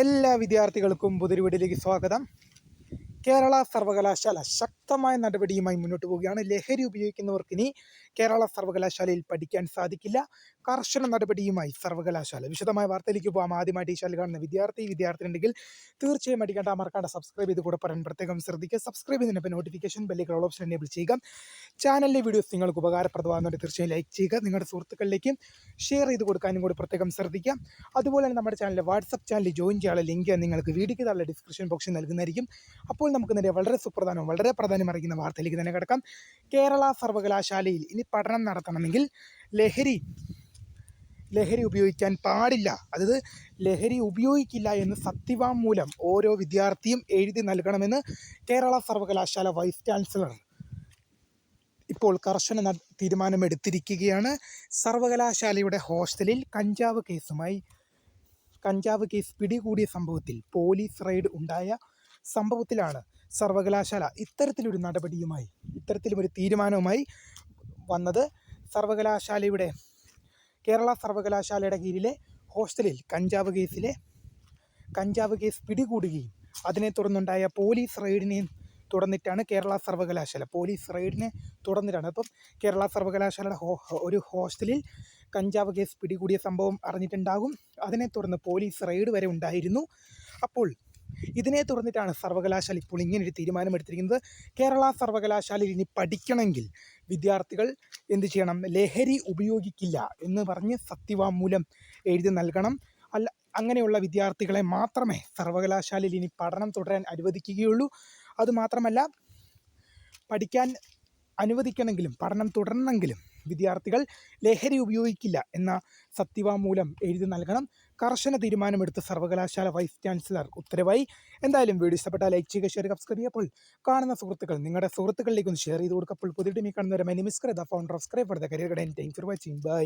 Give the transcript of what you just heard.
എല്ലാ വിദ്യാർത്ഥികൾക്കും പുതിയൊരു സ്വാഗതം. കേരള സർവകലാശാല ശക്തമായ നടപടിയുമായി മുന്നോട്ട് പോവുകയാണ്. ലഹരി ഉപയോഗിക്കുന്നവർക്ക് ഇനി കേരള സർവകലാശാലയിൽ പഠിക്കാൻ സാധിക്കില്ല. കർശന നടപടിയുമായി സർവകലാശാല. വിശദമായ വാർത്തയിലേക്ക് പോകാം ആദ്യമായിട്ട് ഈ ചാനൽ കാണുന്ന വിദ്യാർത്ഥി വിദ്യാർത്ഥി ഉണ്ടെങ്കിൽ തീർച്ചയായും അടിക്കേണ്ട മറക്കാണ്ട്. സബ്സ്ക്രൈബ് ചെയ്ത് കൂടെ പറയാൻ പ്രത്യേകം ശ്രദ്ധിക്കുക. സബ്സ്ക്രൈബ് ചെയ്തതിനൊപ്പം നോട്ടിഫിക്കേഷൻ ബെല്ലേക്ക് ഓൾ ഓപ്ഷൻ എനേബിൾ ചെയ്യുക. ചാനലിലെ വീഡിയോസ് നിങ്ങൾക്ക് ഉപകാരപ്രദമാകുന്നുണ്ട് തീർച്ചയായും ലൈക്ക് ചെയ്യുക. നിങ്ങളുടെ സുഹൃത്തുക്കളിലേക്കും ഷെയർ ചെയ്ത് കൊടുക്കാനും കൂടി പ്രത്യേകം ശ്രദ്ധിക്കുക. അതുപോലെ തന്നെ നമ്മുടെ ചാനലിലെ വാട്സപ്പ് ചാനൽ ജോയിൻ ചെയ്യാനുള്ള ലിങ്ക് നിങ്ങൾക്ക് വീഡിയോയ്ക്ക് താഴെ ഡിസ്ക്രിപ്ഷൻ ബോക്സിൽ നൽകുന്നതായിരിക്കും. അപ്പോൾ നമുക്ക് നേരെ വളരെ സുപ്രധാനവും വളരെ പ്രാധാന്യം അറിയിക്കുന്ന വാർത്തയിലേക്ക് തന്നെ കിടക്കാം. കേരള സർവകലാശാലയിൽ ഇനി പഠനം നടത്തണമെങ്കിൽ ലഹരി ലഹരി ഉപയോഗിക്കാൻ പാടില്ല. അതായത് ലഹരി ഉപയോഗിക്കില്ല എന്ന് സത്യവാങ്മൂലം ഓരോ വിദ്യാർത്ഥിയും എഴുതി നൽകണമെന്ന് കേരള സർവകലാശാല വൈസ് ചാൻസലർ ഇപ്പോൾ കർശന തീരുമാനമെടുത്തിരിക്കുകയാണ്. സർവകലാശാലയുടെ ഹോസ്റ്റലിൽ കഞ്ചാവ് കേസുമായി കഞ്ചാവ് കേസ് പിടികൂടിയ സംഭവത്തിൽ പോലീസ് റെയ്ഡ് ഉണ്ടായ സംഭവത്തിലാണ് സർവകലാശാല ഇത്തരത്തിലൊരു നടപടിയുമായി ഇത്തരത്തിലൊരു തീരുമാനവുമായി വന്നത്. സർവകലാശാലയുടെ കേരള സർവകലാശാലയുടെ കീഴിലെ ഹോസ്റ്റലിൽ കഞ്ചാവ് കേസിലെ കഞ്ചാവ് കേസ് പിടികൂടുകയും അതിനെ തുടർന്നുണ്ടായ പോലീസ് റെയ്ഡിനെ തുടർന്നിട്ടാണ് കേരള സർവകലാശാല പോലീസ് റെയ്ഡിനെ തുടർന്നിട്ടാണ്. അപ്പം കേരള സർവകലാശാലയുടെ ഒരു ഹോസ്റ്റലിൽ കഞ്ചാവ് കേസ് പിടികൂടിയ സംഭവം അറിഞ്ഞിട്ടുണ്ടാകും. അതിനെ തുടർന്ന് പോലീസ് റെയ്ഡ് വരെ ഉണ്ടായിരുന്നു. അപ്പോൾ ഇതിനെ തുടർന്നിട്ടാണ് സർവകലാശാല ഇപ്പോൾ ഇങ്ങനൊരു തീരുമാനമെടുത്തിരിക്കുന്നത്. കേരള സർവകലാശാലയിൽ ഇനി പഠിക്കണമെങ്കിൽ വിദ്യാർത്ഥികൾ എന്ത് ചെയ്യണം? ലഹരി ഉപയോഗിക്കില്ല എന്ന് പറഞ്ഞ് സത്യവാങ്മൂലം എഴുതി നൽകണം. അല്ല അങ്ങനെയുള്ള വിദ്യാർത്ഥികളെ മാത്രമേ സർവകലാശാലയിൽ ഇനി പഠനം തുടരാൻ അനുവദിക്കുകയുള്ളൂ. അതുമാത്രമല്ല പഠിക്കാൻ അനുവദിക്കണമെങ്കിലും പഠനം തുടരണമെങ്കിലും വിദ്യാർത്ഥികൾ ലഹരി ഉപയോഗിക്കില്ല എന്ന സത്യവാങ്മൂലം എഴുതി നൽകണം. കർശന തീരുമാനമെടുത്ത് സർവകലാശാല വൈസ് ചാൻസലർ ഉത്തരവായി. എന്തായാലും വീഡിയോ ഇഷ്ടപ്പെട്ടാൽ ലൈക്ക് ചെയ്യുക ഷെയർ സബ്സ്ക്രൈബ് ചെയ്യുമ്പോൾ കാണുന്ന സുഹൃത്തുക്കൾ നിങ്ങളുടെ സുഹൃത്തുക്കളിലേക്ക് ഒന്ന് ഷെയർ ചെയ്ത് കൊടുക്കപ്പോൾ പുതിയ ടീമിൽ കാണുന്നവരെ my the founder of scribe for the career guidance thanks for watching bye